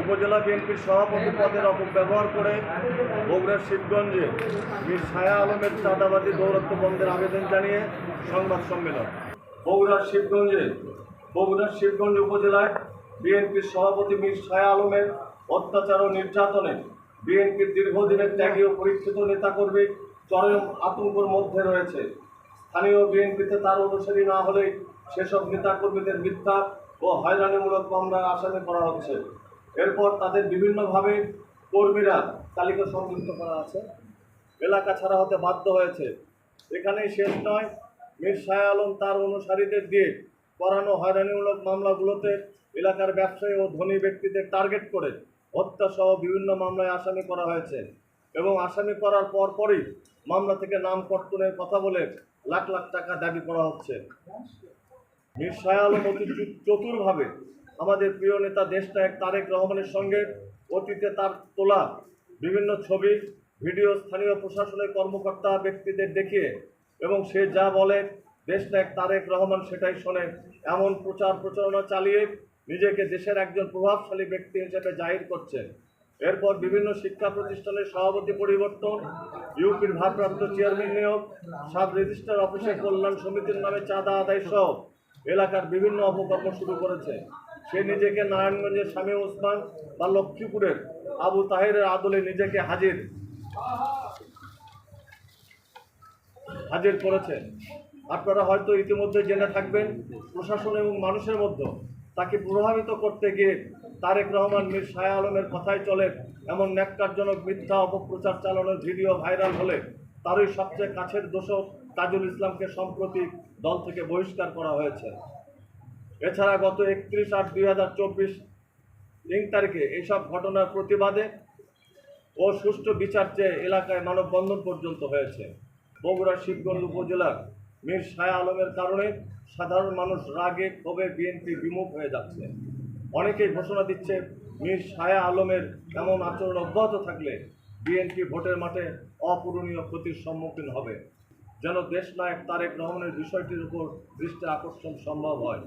উপজেলা বিএনপির সভাপতি পদের অপব্যবহার করে বগুড়ার শিবগঞ্জে মীর ছায়া আলমের চাঁদাবাদী দৌরত্ব বন্ধের আবেদন জানিয়ে সংবাদ সম্মেলন। বগুড়ার শিবগঞ্জে বগুড়ার শিবগঞ্জ উপজেলায় বিএনপির সভাপতি মীর ছায়া আলমের অত্যাচার ও নির্যাতনে বিএনপির দীর্ঘদিনের ত্যাগী ও পরীক্ষিত নেতাকর্মী চরম আতঙ্কর মধ্যে রয়েছে। স্থানীয় বিএনপিতে তার অনুসারী না হলে সেসব নেতাকর্মীদের মিথ্যা ও হয়রানিমূলক মামলার আসামি করা হচ্ছে। এরপর তাদের বিভিন্নভাবে কর্মীরা তালিকা সংযুক্ত করা আছে। এলাকা ছাড়া হতে বাধ্য হয়েছে। এখানেই শেষ নয়। মীর শাহ আলম তার অনুসারীদের দিয়ে করানো হয়রানিমূলক মামলাগুলোতে এলাকার ব্যবসায়ী ও ধনী ব্যক্তিদের টার্গেট করে হত্যাসহ বিভিন্ন মামলায় আসামি করা হয়েছে এবং আসামি করার পরপরই মামলা থেকে নাম কর্তনের কথা বলে লাখ লাখ টাকা দাবি করা হচ্ছে। মীর শাহ আলম অতি চতুরভাবে আমাদের প্রিয় নেতা দেশনায়ক তারেক রহমানের সঙ্গে অতীতে তার তোলা বিভিন্ন ছবি, ভিডিও স্থানীয় প্রশাসনের কর্মকর্তা ব্যক্তিদের দেখিয়ে এবং সে যা বলে দেশনায়ক তারেক রহমান সেটাই শোনে। এমন প্রচার প্রচারণা চালিয়ে নিজেকে দেশের একজন প্রভাবশালী ব্যক্তি হিসেবে জাহির করছে এরপর বিভিন্ন শিক্ষা প্রতিষ্ঠানের সভাপতি পরিবর্তন, ইউপির ভারপ্রাপ্ত চেয়ারম্যান নিয়োগ, সাব রেজিস্ট্রার অফিসের কল্যাণ সমিতির নামে চাঁদা আদায় সহ এলাকার বিভিন্ন অপকর্ম শুরু করেছে। সে নিজেকে নারায়ণগঞ্জের স্বামী ওসমান বা লক্ষ্মীপুরের আবু তাহেরের আদলে নিজেকে হাজির হাজির করেছে। আপনারা হয়তো ইতিমধ্যে জেনে থাকবেন, প্রশাসন এবং মানুষের মধ্যে তাকে প্রভাবিত করতে গিয়ে তারেক রহমান, মীর শাহ আলমের কথাই চলে, এমন ন্যাক্কারজনক মিথ্যা অপপ্রচার চালানোর ভিডিও ভাইরাল হলে তারই সবচেয়ে কাছের দোষক তাজুল ইসলামকে সম্প্রতি দল থেকে বহিষ্কার করা হয়েছে। এছাড়া গত একত্রিশ আট দুই হাজার চব্বিশ তিন তারিখে এইসব ঘটনার প্রতিবাদে ও সুষ্ঠু বিচার চেয়ে এলাকায় মানববন্ধন পর্যন্ত হয়েছে। বগুড়ার শিবগঞ্জ উপজেলার মীর শাহ আলমের কারণে সাধারণ মানুষ রাগে ক্ষোভে বিএনপি বিমুখ হয়ে যাচ্ছে। অনেকেই ঘোষণা দিচ্ছে মীর শায়া আলমের এমন আচরণ অব্যাহত থাকলে বিএনপি ভোটের মাঠে অপূরণীয় ক্ষতির সম্মুখীন হবে। যেন দেশ নায়ক তারেক রহমানের বিষয়টির উপর দৃষ্টি আকর্ষণ সম্ভব হয়।